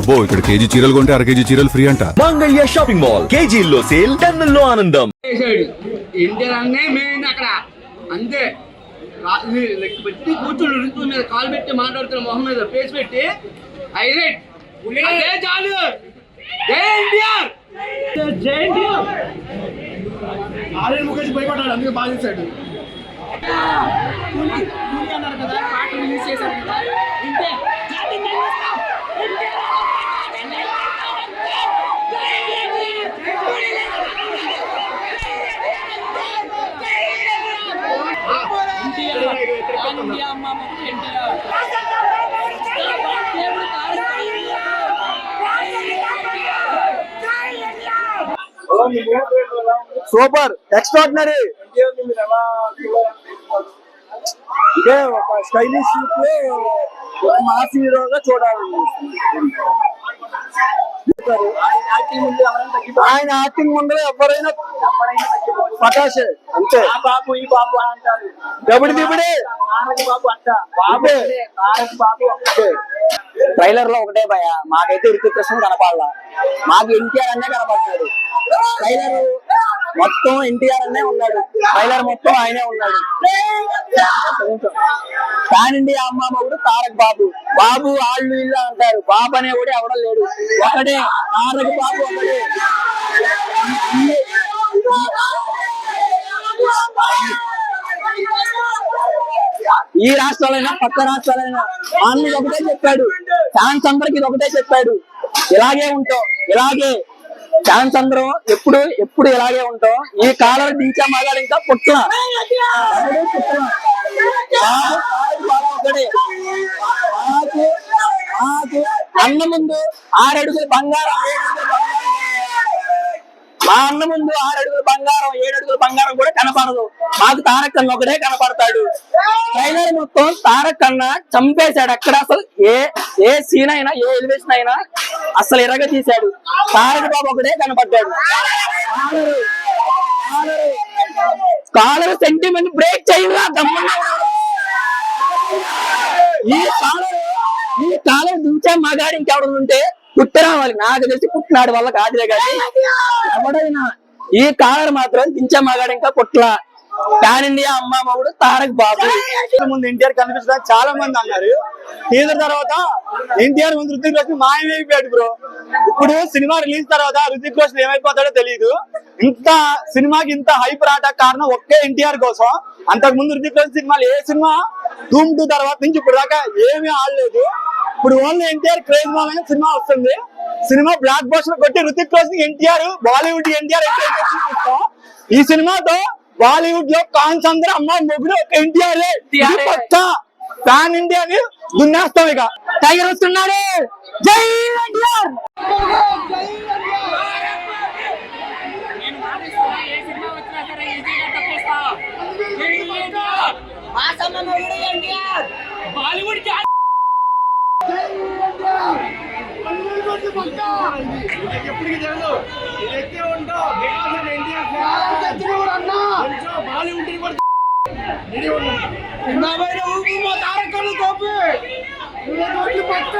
అబ్బో ఇక్కడ కేజీ చీరలు కొంటే అర కేజీ చీరలు ఫ్రీ అంట. Mangalya shopping mall. కేజీల్లో సేల్ టన్నుల్లో ఆనందం. అన్నే మేము అక్కడ. అంతే. పెట్టి కూర్చుని మీద కాలు పెట్టి మాట్లాడుతున్న మొహం మీద ఫేస్ పెట్టి హైలైట్. అదే చాలు. జై ఎన్టీఆర్. జై ఎన్టీఆర్. ముఖేష్ భయపడ్డాడు అందుకే బాగా చేశాడు. అన్నారు కదా పాట రిలీజ్ చేశారు కదా. ఇంతే. సూపర్. ఎక్స్ట్రాడినరీ ఇదే ఒక స్టైలిష్లో ఒక మాస్ హీరోగా చూడాలి ఆయన యాక్టింగ్ ముందు ఎవరైనా పటాషే అంతే. బాబు ఈ బాబు అంటారు. దబిడి దిబిడి. బాబు అంట. బాబే బాబు ట్రైలర్లో ఒకటే భయ. మాకైతే ఋతిక్ కృష్ణ కనపడాల. మాకు ఎన్టీఆర్ అన్నే కనపడతాడు. ట్రైలర్ మొత్తం ఎన్టీఆర్ అన్నే ఉన్నాడు. ట్రైలర్ మొత్తం ఆయనే ఉన్నాడు. పాన్ ఇండియా అమ్మ కూడా తారక్ బాబు. బాబు వాళ్ళు ఇల్లు అంటారు. బాబు అనే కూడా ఎవడం లేడు. ఒకటే తారక్ బాబు ఒకటే ఈ రాష్ట్రాలైనా పక్క రాష్ట్రాలైనా అన్ని ఒకటే చెప్పాడు. ఫ్యాన్స్ అందరికి ఇది ఒకటే చెప్పాడు. ఇలాగే ఉంటాం ఇలాగే. ఫ్యాన్స్ అందరం ఎప్పుడు ఎప్పుడు ఇలాగే ఉంటాం ఈ కాలం దించా మగాడు ఇంకా పుట్ల ఎవడు పుట్ల. బాబు, బాబు, అన్న ముందు ఆరడుగులు బంగారం. మా అన్న ముందు ఆరు అడుగుల బంగారం ఏడు బంగారం కూడా కనపడదు. మాకు తారక్ అన్న ఒకటే కనపడతాడు. ట్రైలర్ మొత్తం తారక్ అన్న చంపేశాడు అక్కడ అసలు. ఏ ఏ సీన్ అయినా ఏ ఎలివేషన్ అయినా అసలు ఎరగ తీశాడు తారక్ బాబు ఒకటే కనపడ్డాడు. కాలర్ సెంటిమెంట్ బ్రేక్ చేయగా దమ్మున్నా ఈ కాలర్ ఈ కాలర్ దించే మగాడు ఇంకెవడు ఉంటే పుట్టి రావాలి. నాకు తెలిసి పుట్టినాడు వల్ల కాదులే కానీ ఎవడైనా ఈ కాలర్ మాత్రం దించే మగాడు ఇంకా పుట్ల ప్యాన్ ఇండియా అమ్మ మొగుడు తారక్ బాబు. ముందు ఎన్టీఆర్ కనిపించడానికి చాలా మంది అన్నారు. టీజర్ తర్వాత ఎన్టీఆర్ ముందు రుతిక్ రోషన్ మాయమైపోయాడు బ్రో. ఇప్పుడు సినిమా రిలీజ్ తర్వాత రుతిక్ రోషన్ ఏమైపోతాడో తెలియదు ఇంత సినిమాకి ఇంత హైప్ రావడానికి కారణం ఒకే ఎన్టీఆర్ కోసం. అంతకు ముందు రుతిక్ రోషన్ సినిమాలు ఏ సినిమా? ధూమ్ టూ తర్వాత నుంచి ఇప్పుడు దాకా ఏమీ ఆడలేదు. ఇప్పుడు ఓన్లీ ఎన్టీఆర్ క్రేజ్ మామైన సినిమా వస్తుంది. సినిమా బ్లాక్ బస్టర్ కొట్టి రుతిక్ రోషన్ ఎన్టీఆర్ బాలీవుడ్ ఎన్టీఆర్ ఈ సినిమాతో బాలీవుడ్లో కాన్స్ అందరూ అమ్మ మొగుడు ఒక ఎన్టీఆర్ పక్కా పాన్ ఇండియాని దున్నేస్తాం ఇక. టైగర్ వస్తున్నాడు. జై ఎన్టీఆర్! బాలీవుడ్ ఎప్పటికీ జరగదు ఎక్కే ఉంటావు బాలీవుడ్ తారకలు తోపి పక్క